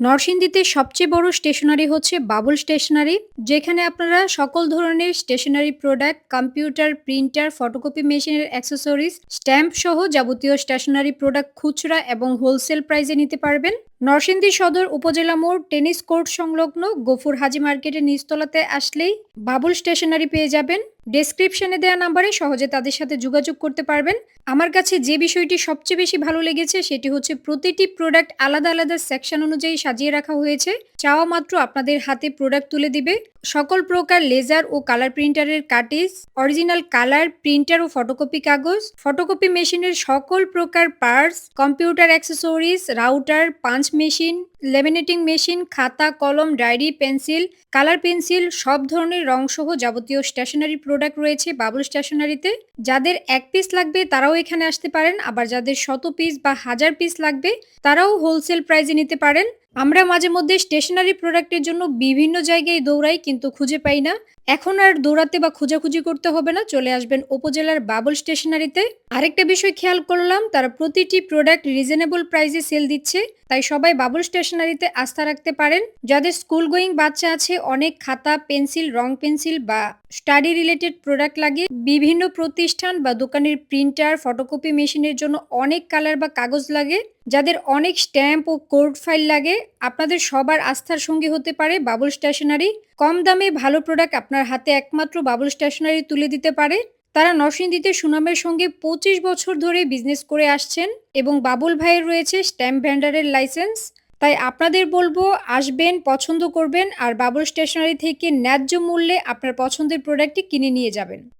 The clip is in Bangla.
নরসিংদীতে সবচেয়ে বড় স্টেশনারি হচ্ছে বাবুল স্টেশনারি যেখানে আপনারা সকল ধরনের stationery product computer printer photocopy মেশিনের অ্যাক্সেসরিজ স্ট্যাম্প সহ যাবতীয় স্টেশনারি প্রোডাক্ট খুচরা এবং হোলসেল প্রাইজে নিতে পারবেন। নরসিংদী সদর উপজেলা মোড় টেনিস কোর্ট সংলগ্ন গফুর হাজি মার্কেটের নিচতলাতে আসলেই বাবুল স্টেশনারি পেয়ে যাবেন। ডেসক্রিপশনে দেওয়া নাম্বারে সহজে তাদের সাথে যোগাযোগ করতে পারবেন। আমার কাছে যে বিষয়টি সবচেয়ে বেশি ভালো লেগেছে সেটি হচ্ছে প্রতিটি প্রোডাক্ট আলাদা আলাদা সেকশন অনুযায়ী সাজিয়ে রাখা হয়েছে। চাওয়া মাত্র আপনাদের হাতে প্রোডাক্ট তুলে দিবে। সকল প্রকার লেজার ও কালার প্রিন্টারের কাটিজ অরিজিনাল কালার, প্রিন্টার ও ফটোকপি কাগজ, ফটোকপি মেশিনের সকল প্রকার parts, computer accessories, router, punch machine laminating machine খাতা, কলম ডায়েরি পেন্সিল কালার পেন্সিল সব ধরনের রং সহ যাবতীয় স্টেশনারি প্রোডাক্ট রয়েছে বাবুল স্টেশনারিতে যাদের এক পিস লাগবে তারাও এখানে আসতে পারেন, আবার যাদের শত পিস বা হাজার পিস লাগবে তারাও হোলসেল প্রাইজে নিতে পারেন। আমরা মাঝে মধ্যে স্টেশনারি প্রোডাক্টের জন্য বিভিন্ন জায়গায় দৌড়াই, কিন্তু খুঁজে পাই না। এখন আর দৌড়াতে বা খোঁজাখুঁজি করতে হবে না, চলে আসবেন উপজেলার বাবুল স্টেশনারিতে আরেকটা বিষয় খেয়াল করলাম, তারা প্রতিটি প্রোডাক্ট রিজনেবল প্রাইসে সেল দিচ্ছে, তাই সবাই বাবুল স্টেশনারিতে আস্থা রাখতে পারেন। যাদের স্কুল গোয়িং বাচ্চা আছে, অনেক খাতা, পেন্সিল, রং পেন্সিল বা স্টাডি রিলেটেড প্রোডাক্ট লাগে। বিভিন্ন প্রতিষ্ঠান বা দোকানের প্রিন্টার ফটোকপি মেশিনের জন্য অনেক কালার বা কাগজ লাগে। যাদের অনেক স্ট্যাম্প ও কোড ফাইল লাগে, আপনাদের সবার আস্থার সঙ্গী হতে পারে বাবুল স্টেশনারি কম দামে ভালো প্রোডাক্ট আপনার হাতে একমাত্র বাবুল স্টেশনারি তুলে দিতে পারে। তারা নরসিংদীতে সুনামের সঙ্গে পঁচিশ বছর ধরে বিজনেস করে আসছেন এবং বাবুল ভাইয়ের রয়েছে স্ট্যাম্প ভ্যান্ডারের লাইসেন্স তাই আপনাদের বলব, আসবেন, পছন্দ করবেন আর বাবুল স্টেশনারি থেকে ন্যায্য মূল্যে আপনার পছন্দের প্রোডাক্টটি কিনে নিয়ে যাবেন।